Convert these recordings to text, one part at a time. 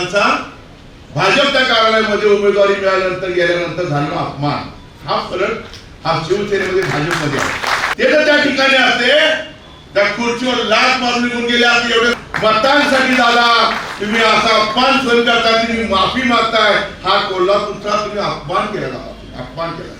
दादांचा भाजपच्या कार्यालयामध्ये उमेदवारी मिळाल्यानंतर गेल्यानंतर झालेला अपमान. हा फरक हा शिवसेनेमध्ये भाजपमध्ये आहे. ते जर त्या ठिकाणी असते. त्या खुर्चीवर लाच मारून निघून गेले असते. एवढे मतांसाठी झाला. तुम्ही असा अपमान सहन करता तुम्ही माफी मागताय. हा कोल्हापूरचा तुम्ही अपमान केला अपमान केला.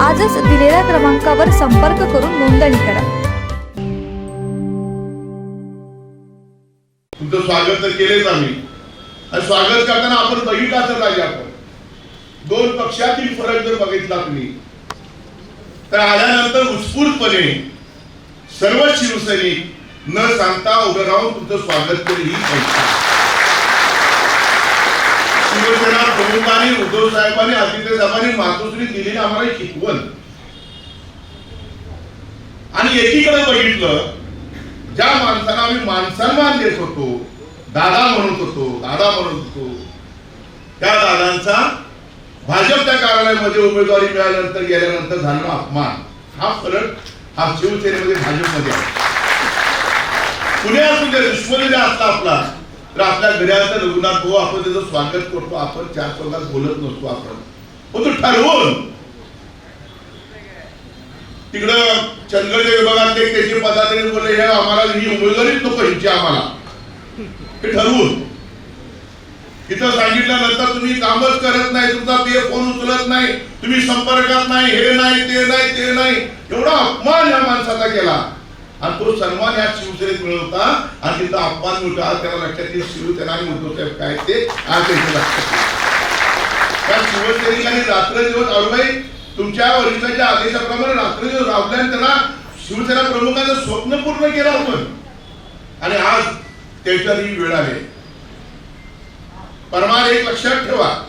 आजच दिलेल्या क्रमांकावर संपर्क करून नोंदणी करा. तुमचं स्वागत तर केलेच आम्ही. आणि स्वागत करताना आपण बघितलं असं पाहिजे आपण. दोन पक्षातील फरक जर बघितला तुम्ही तर आल्यानंतर उत्स्फूर्तपणे सर्व शिवसैनिक न सांगता उभं राहून तुमचं स्वागत केलं पाहिजे शिवसेना प्रमुखांनी उद्धव साहेबांनी आदित्य साहेबांनी मातोश्री दिलेली आम्हाला शिकवण. आणि एकीकडे बघितलं ज्या माणसांना आम्ही मानसन्मान देत होतो दादा म्हणत होतो दादा म्हणत होतो त्या दादांचा भाजपच्या कार्यालयामध्ये उमेदवारी मिळाल्यानंतर गेल्यानंतर झालेला अपमान. हा फरक हा शिवसेनेमध्ये भाजपमध्ये आहे. पुणे असू दे विश्वमध्ये असला आपला. तर आपल्या घड्याळाच्या रघुनाथ भाऊ आपण त्याचं स्वागत करतो. आपण चार चौकात बोलत नसतो आपण. तो ठरवून तिकडं चंदगडच्या विभागात त्याचे पदाधिकारी बोलले हे आम्हाला ही उमेदवारीच नको ह्यांची आम्हाला. हे ठरवून तिथं सांगितल्यानंतर तुम्ही कामच करत नाही तुमचा पे फोन उचलत नाही तुम्ही संपर्कात नाही हे नाही ते नाही ते नाही. एवढा अपमान या माणसाचा केला. आणि तो सन्मान या शिवसेनेत मिळत होता आणि तिथं अपमान मिळतो आज त्याला लक्षात येईल शिवसेना आणि उद्धव साहेब काय ते आज त्याच्या लक्षात येईल. त्या शिवसैनिकांनी रात्र दिवस अरुबाई तुमच्या वरिष्ठांच्या आदेशाप्रमाणे रात्र दिवस राबल्या त्यांना शिवसेना प्रमुखांचं स्वप्न पूर्ण केलं होतं आणि आज त्याच्यात ही वेळ आहे. परमार एक लक्षात ठेवा.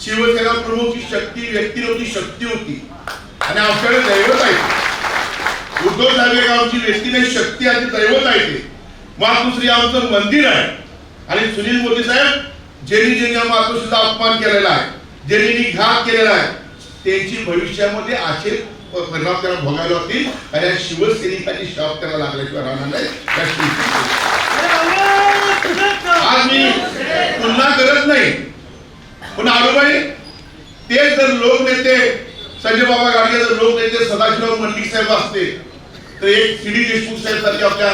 शिवसेना प्रमुख ही शक्ती व्यक्ती नव्हती शक्ती होती. आणि आमच्याकडे दैवत आहे. उद्धव ठाकरे एक आमची शक्ती आणि दैवत आहे ते. मातुश्री आमचं मंदिर आहे. आणि सुनील मोदी साहेब ज्यांनी ज्यांनी या मातोश्रीचा अपमान केलेला आहे. ज्यांनी घात केलेला आहे. त्यांची भविष्यामध्ये असे परिणाम त्याला भोगायला होतील आणि या शॉप शाप त्याला लागल्याशिवाय राहणार नाही. आज मी पुन्हा करत नाही. पण आरोबाई ते जर लोक नेते संजय बाबा गाडगे जर लोक नेते सदाशिवराव मंडिक साहेब असते. तर एक सी डी देशमुख साहेब सारखे आपल्या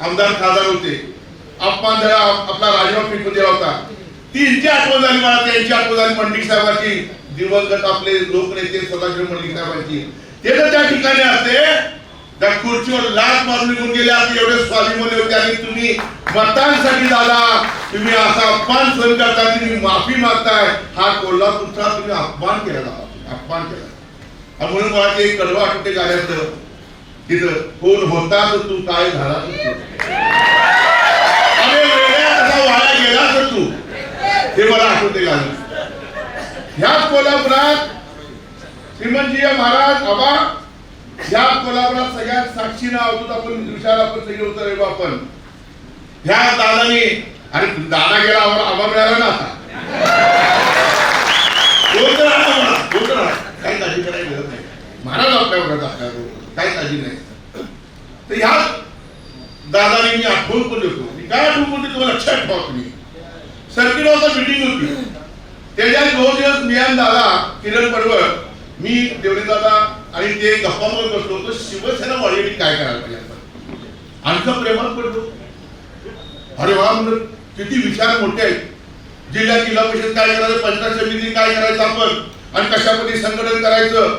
आमदार खासदार होते. अपमान जरा आपला राजीनामा फेकून दिला होता. तीनची आठवण झाली मला त्यांची आठवण झाली मंडिक साहेबांची. दिवंगत आपले लोकनेते सदाशिव मंडिक साहेबांची. ते जर त्या ठिकाणी असते. त्या खुर्चीवर लाच मारून निघून गेले. असते एवढे स्वाभिमानी होते आणि तुम्ही मतांसाठी झाला. तुम्ही असा अपमान सहन करता तुम्ही माफी मागताय. हा कोल्हापूरचा तुम्ही अपमान केला अपमान केला आणि म्हणून मला ते एक कडवं आठवते तिथं कोण होता तर तू काय झाला तर अरे वाया गेला तर तू. हे मला आठवते गाणं ह्याच कोल्हापुरात श्रीमंतजी महाराज आबा या कोल्हापुरात सगळ्यात साक्षीनं आहोत आपण विचार आपण सगळे होतो रे आपण. ह्या दादाने अरे दादा गेला आम्हाला आबा मिळाला ना आता. कोण तर आला मला, काही काळजी करायची गरज नाही. महाराज आपल्यावर काही काळजी नाही. तर ह्या दादाने मी आठवण पण देतो. मी काय आठवण करतो तुम्हाला लक्षात ठेवा तुम्ही. सर्किट हाऊसला मिटिंग होती. त्याच्या दोन दिवस मी आणि दादा किरण पर्वत मी देवरे दादा आणि ते गप्पा मारत बसलो होतो शिवसेना वाढीसाठी काय करायला पाहिजे आमचं प्रेमात पडलो. अरे वा म्हणून किती विचार मोठे आहेत. जिल्हा जिल्हा परिषद काय करायचं पंचायत समिती काय करायचं आपण? आणि कशामध्ये संघटन करायचं?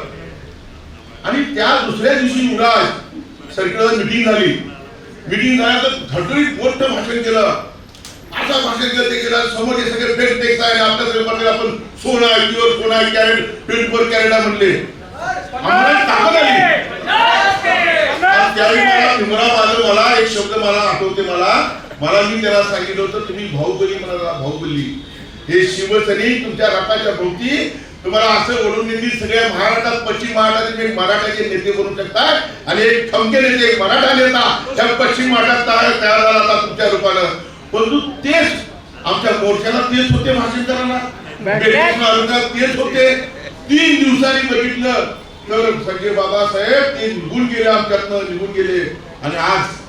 आणि त्या दुसऱ्या दिवशी युवराज सर्कलवर मिटिंग झाली. मिटिंग झाल्यानंतर धडधडीत मोठं भाषण केलं. असं भाषण केलं ते केलं. समोर हे सगळे फेक टेक्स आहे आपल्या आपण सोना किंवा सोना कॅरेट ट्वेंटी फोर म्हटले म्हणले. आम्हाला ताकद आली. त्यावेळी मला भीमराव आलं मला एक शब्द मला आठवते मला. मला मी त्याला सांगितलं होतं तुम्ही भाऊ बली म्हणाला भाऊ बली हे शिवसैनिक तुमच्या रथाच्या भोवती तुम्हाला असं ओढून नेतील. सगळ्या महाराष्ट्रात पश्चिम महाराष्ट्राचे एक मराठाचे नेते बनू शकतात आणि एक खमके नेते एक मराठा नेता त्या पश्चिम महाराष्ट्रात तयार झाला होता तुमच्या रूपानं. परंतु तेच आमच्या मोर्चाला तेच होते भाषण करायला तेच होते. तीन दिवसांनी बघितलं. तर संजय बाबासाहेब ते निघून गेले आमच्यातनं निघून गेले. आणि आज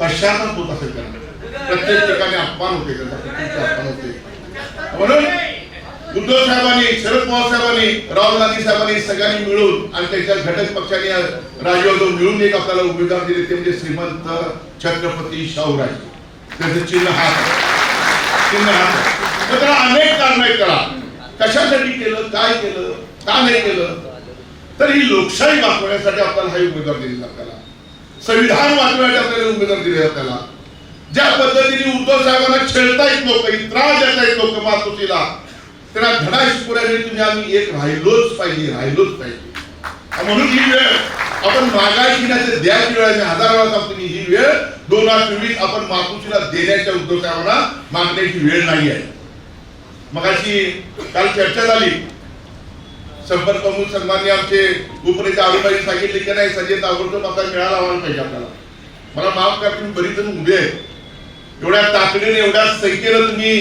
पश्चाताप होत असेल त्यांना. प्रत्येक ठिकाणी अपमान होते त्यांचा अपमान होते. म्हणून उद्धव साहेबांनी शरद पवार साहेबांनी राहुल गांधी साहेबांनी सगळ्यांनी मिळून आणि त्याच्या घटक पक्षाने राजू मिळून एक आपल्याला उमेदवार दिले ते म्हणजे श्रीमंत छत्रपती शाहूराज. त्याचं चिन्ह हात चिन्ह हात त्याला अनेक कारण आहेत करा कशासाठी केलं काय केलं का नाही केलं? तर ही लोकशाही वाचवण्यासाठी आपल्याला हा उमेदवार दिलेला आपल्याला. संविधान वाचवण्यासाठी आपल्याला उमेदवार दिले आपल्याला. ज्या पद्धतीने उद्धव साहेबांना छेडतायत लोक त्रास देतायत लोक मातोश्रीला त्यांना धडा शिकवण्यासाठी तुम्ही आम्ही एक राहिलोच पाहिजे राहिलोच पाहिजे. म्हणून ही वेळ आपण मागायची नाही तर द्यायची वेळ हजार वेळा सांगतो की ही वेळ दोन हजार चोवीस आपण मातोश्रीला देण्याच्या उद्धव साहेबांना मागण्याची वेळ नाही आहे. मग अशी काल चर्चा झाली शंभर प्रमुख सन्मान्य आमचे उपनेते आरुबाई सांगितले की नाही संजय ताबडतोब आपल्याला मिळाला व्हायला पाहिजे आपल्याला. मला माफ करा तुम्ही बरीच जण उभे आहेत. एवढ्या ताकदीने एवढ्या संख्येनं तुम्ही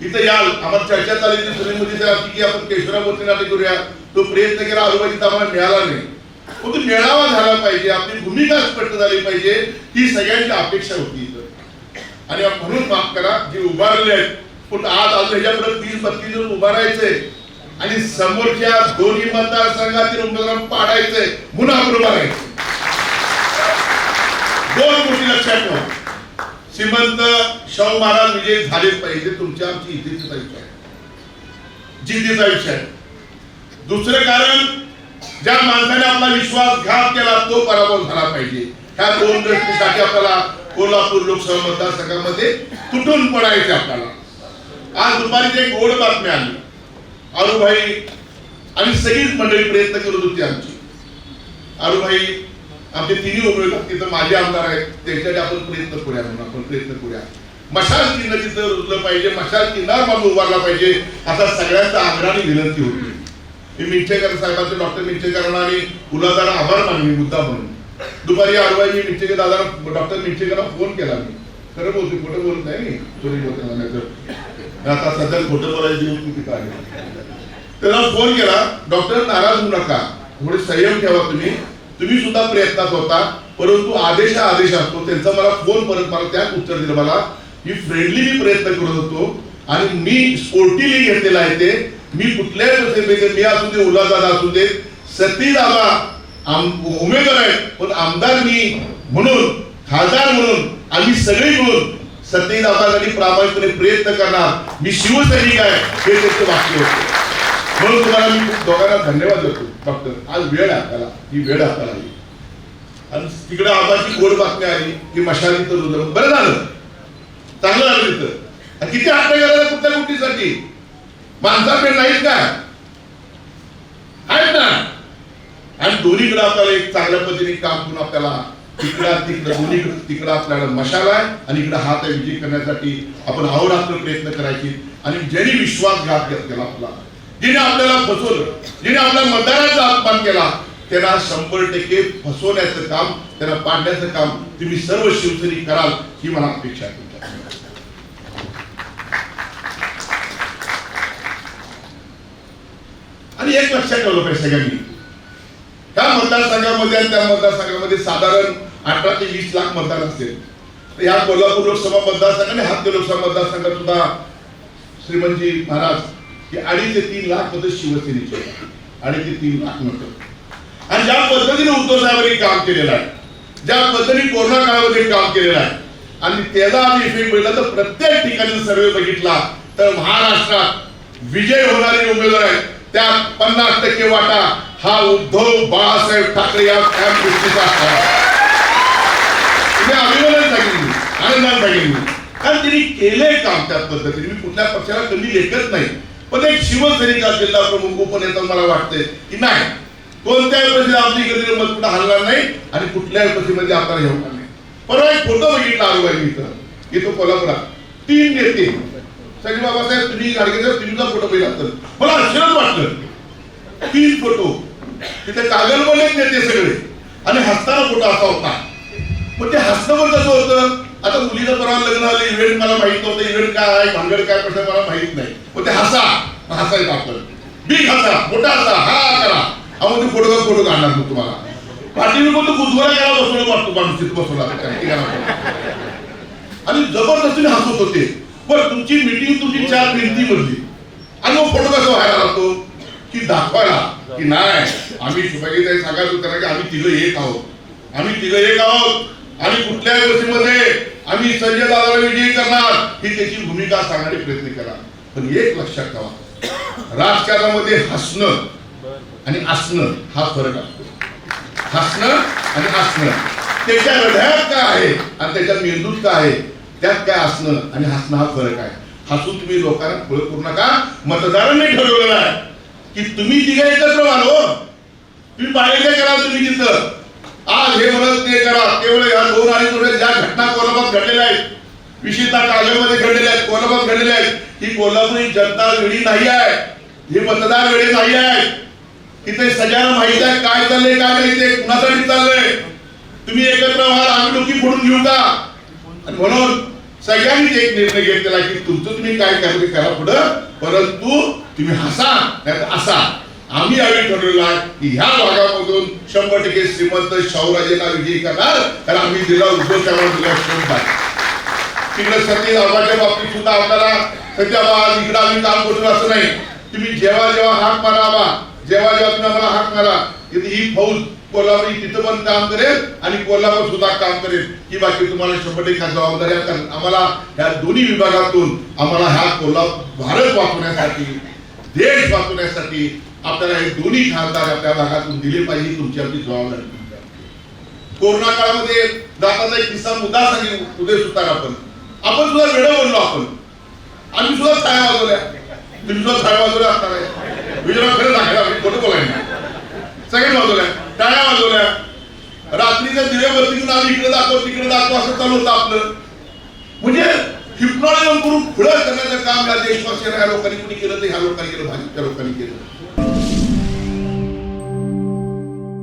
इथे याल. आम्हाला चर्चा चालली होती सुनील मोदी की आपण केशवराव नाटक करूया. तो प्रयत्न केला आरुबाई आम्हाला मिळाला नाही. पण तो मेळावा झाला पाहिजे आपली भूमिका स्पष्ट झाली पाहिजे ही सगळ्यांची अपेक्षा होती इथं. आणि म्हणून माफ करा जे उभारले आहेत पण आज अजून ह्याच्यापुढे तीस बत्तीस जण उभारायचे आणि समोरच्या दोन्ही मतदारसंघातील उमेदवार पाडायचंय पुन्हा आपण दोन गोष्टी लक्षात ठेवा. श्रीमंत शाहू महाराज विजय झालेच पाहिजे तुमच्या आमची इथेच आयुष्य आहे. जिद्दीचा आयुष्य आहे. दुसरं कारण ज्या माणसाने आपला विश्वासघात केला तो पराभव झाला पाहिजे. ह्या दोन गोष्टीसाठी आपल्याला कोल्हापूर लोकसभा मतदारसंघामध्ये तुटून पडायचे आपल्याला. आज दुपारी एक गोड बातमी आली. आरुभाई आणि सगळीच मंडळी प्रयत्न करत होती आमची. आरुभाई आमचे तिन्ही उमेदवार तिथं माझे आमदार आहेत. त्यांच्यासाठी आपण प्रयत्न करूया म्हणून आपण प्रयत्न करूया. मशाल चिन्ह तिथं रुजलं पाहिजे मशाल चिन्हावर माणूस उभारला पाहिजे असा सगळ्यांचा आग्रहाने विनंती होती. मी मिठेकर साहेबांचे डॉक्टर मिठेकरांना आणि उलादारा आभार मानले मुद्दा म्हणून. दुपारी आरवाई मी मिठेकर दादा डॉक्टर मिठेकरला फोन केला मी. खरं बोलतो खोटं बोलत नाही मी. चोरी बोलतो आता सध्या खोटं बोलायची तिथं त्याला फोन केला डॉक्टर नाराज होऊ नका. थोडे संयम ठेवा तुम्ही. तुम्ही सुद्धा प्रयत्नात होता परंतु आदेश हा आदेश असतो. त्यांचा मला फोन परत मला त्यात उत्तर दिलं मला. मी फ्रेंडली मी प्रयत्न करत होतो आणि मी स्पोर्टिली घेतलेला आहे ते. मी कुठल्याही परिस्थितीमध्ये मी असू दे उल्हासदादा असू दे सती दादा उमेदवार आहेत पण आमदार मी म्हणून खासदार म्हणून आम्ही सगळे मिळून सती दादासाठी प्रामाणिकपणे प्रयत्न करणार. मी शिवसैनिक आहे हे त्याचं वाक्य होतं. म्हणून तुम्हाला मी दोघांना धन्यवाद देतो डॉक्टर आज वेळ आहे आपल्याला ही वेळ आपल्याला आली आणि तिकडे आबाची गोड बातमी आली की मशाली तर रुजलं बरं झालं. चांगलं झालं तिथं. आणि किती हट्ट करायला कुठल्या गोष्टीसाठी? माणसाकडे नाहीत का? आहेत ना? आणि दोन्हीकडे आपल्याला एक चांगल्या पद्धतीने काम करून आपल्याला तिकडं तिकडं दोन्ही तिकडं आपल्याला मशाल आहे आणि इकडं हात आहे विजय करण्यासाठी आपण अहोरात्र प्रयत्न करायचे. आणि ज्यांनी विश्वासघात केला आपला जिने आपल्याला फसवलं जिने आपल्या मतदाराचा अपमान केला त्यांना शंभर टक्के फसवण्याचं काम त्यांना पाडण्याचं काम तुम्ही सर्व शिवसैनिक कराल ही मला अपेक्षा आहे आणि एक लक्षात ठेवलं पाहिजे सगळ्यांनी. त्या मतदारसंघामध्ये आणि त्या मतदारसंघामध्ये साधारण अठरा ते वीस लाख मतदार असतील या कोल्हापूर लोकसभा मतदारसंघ आणि हातके लोकसभा मतदारसंघात सुद्धा श्रीमंतजी महाराज की अडीच ते तीन लाख मत शिवसेनेचे. अडीच ते तीन लाख मत आणि ज्या पद्धतीने उद्धव साहेबांनी काम केलेलं आहे ज्या पद्धतीने कोरोना काळामध्ये काम केलेलं आहे आणि त्याचा आम्ही इफेक्ट मिळला तर प्रत्येक ठिकाणी सर्वे बघितला तर महाराष्ट्रात विजय होणारे उमेदवार आहेत. त्या पन्नास टक्के वाटा हा उद्धव बाळासाहेब ठाकरे या या गोष्टीचा आहे. तुम्ही अभिमानाने सांगितली. आनंदाने सांगितली. कारण तिने केलंय काम त्या पद्धतीने. मी कुठल्या पक्षाला कधी लेखत नाही. पण एक शिवसैनिका जिल्हा प्रमुख उपनेता मला वाटतंय की नाही. कोणत्याही परिस्थितीत आपली इकडे मत कुठं हलणार नाही आणि कुठल्याही परिस्थितीमध्ये आपल्याला हे होणार नाही परवा एक फोटो बघितला आरोग्य इथं. येतो कोल्हापुरात. तीन नेते. सगळे बाबासाहेब तुम्ही गाडगे साहेब फोटो पहिला तर मला आश्चर्य वाटलं. तीन फोटो. तिथे कागल बोलले नेते सगळे. आणि हसताना फोटो असा होता. पण ते हसणं पण कसं होतं? आता मुलीचं परवा लग्न आलं इव्हेंट मला माहीत नव्हतं. इव्हेंट काय आहे? भांगड काय प्रश्न मला माहीत नाही. पण ते हसा. हसायचं आपलं बिग हसा. मोठा हसा. हा करा. अहो ते फोटो फोटो काढणार मग तुम्हाला. पाटील पण तो गुजगोळा बसवलं वाटतो माणूस तिथं बसवला आणि जबरदस्तीने हसत होते पण तुमची मीटिंग तुमची चार भिंती मधली आणि मग फोटो कसा व्हायला लागतो की दाखवायला. की नाही आम्ही शुभागीताई सांगायचं त्यांना की आम्ही तिघं एक आहोत. आम्ही तिघं एक आहोत. आणि कुठल्याही गोष्टीमध्ये आम्ही संजय दादाला विजयी करणार ही त्याची भूमिका सांगण्याचे प्रयत्न करा पण एक लक्षात ठेवा राजकारणामध्ये हसणं आणि असणं हा फरक असतो. हसणं आणि असणं. त्याच्या हृदयात काय आहे आणि त्याच्या मेंदूत काय आहे त्यात काय असणं आणि हसणं हा फरक आहे. हसून तुम्ही लोकांना फळ करू नका. मतदारांनी ठरवलेलं आहे की तुम्ही तिघे एकत्र व्हाल हो. तुम्ही बाहेर काय करा तुम्ही तिथं? आज हे म्हणत ते करा तेवढे या दोन अडीच वर्षात ज्या घटना कोल्हापूर घडलेल्या आहेत विशेषतः कागलमध्ये घडलेल्या आहेत कोल्हापूर घडलेल्या आहेत ही कोल्हापुरी जनता वेळी नाही आहे हे मतदार वेळी नाही आहे. तिथे सगळ्यांना माहीत आहे काय चाललंय काय नाही ते कुणासाठी चाललंय? तुम्ही एकत्र व्हाल आम्ही डोकी फोडून घेऊ का? आणि म्हणून सगळ्यांनीच एक निर्णय घेतलेला की तुमचं तुम्ही काय करा करा पुढं परंतु तुम्ही हसा नाही असा. आम्ही यावेळी ठरवलेलं आहे की ह्या भागामधून शंभर टक्के श्रीमंत शाहूराजेंना विजयी करणार. तर आम्ही दिला उद्योग दिला तिकडे सती लाभाच्या बाबतीत सुद्धा आपल्याला सध्या बा आज आम्ही काम करतो असं नाही. तुम्ही जेव्हा जेव्हा हाक मारा बा जेव्हा जेव्हा तुम्ही आम्हाला हाक मारा ही फौज कोल्हापूर तिथं पण काम करेल आणि कोल्हापूर सुद्धा काम करेल. ही बाकी तुम्हाला शंभर टक्के जबाबदारी कारण आम्हाला ह्या दोन्ही विभागातून आम्हाला ह्या कोल्हापूर भारत वाचवण्यासाठी देश वाचवण्यासाठी आपल्याला हे दोन्ही खासदार आपल्या भागातून दिले पाहिजे तुमची आपली जबाबदारी. कोरोना काळामध्ये जाताना एक किस्सा मुद्दा सांगेल उदय सुतार आपण. आपण सुद्धा वेळ बोललो आपण. आम्ही सुद्धा छाया वाजवल्या. तुम्ही सुद्धा छाया वाजवल्या असणार आहे विजयराव खरं सांगायला आपण खोटं बोलायला सगळे वाजवल्या टाळ्या वाजवल्या. रात्रीच्या दिव्यावरती घेऊन आम्ही इकडे दाखव तिकडे दाखव असं चालू होतं आपलं. म्हणजे हिप्नॉटिझम करून पुढं करण्याचं काम या देशवासियांना ह्या लोकांनी कुणी केलं तर ह्या लोकांनी केलं भाजपच्या लोकांनी केलं.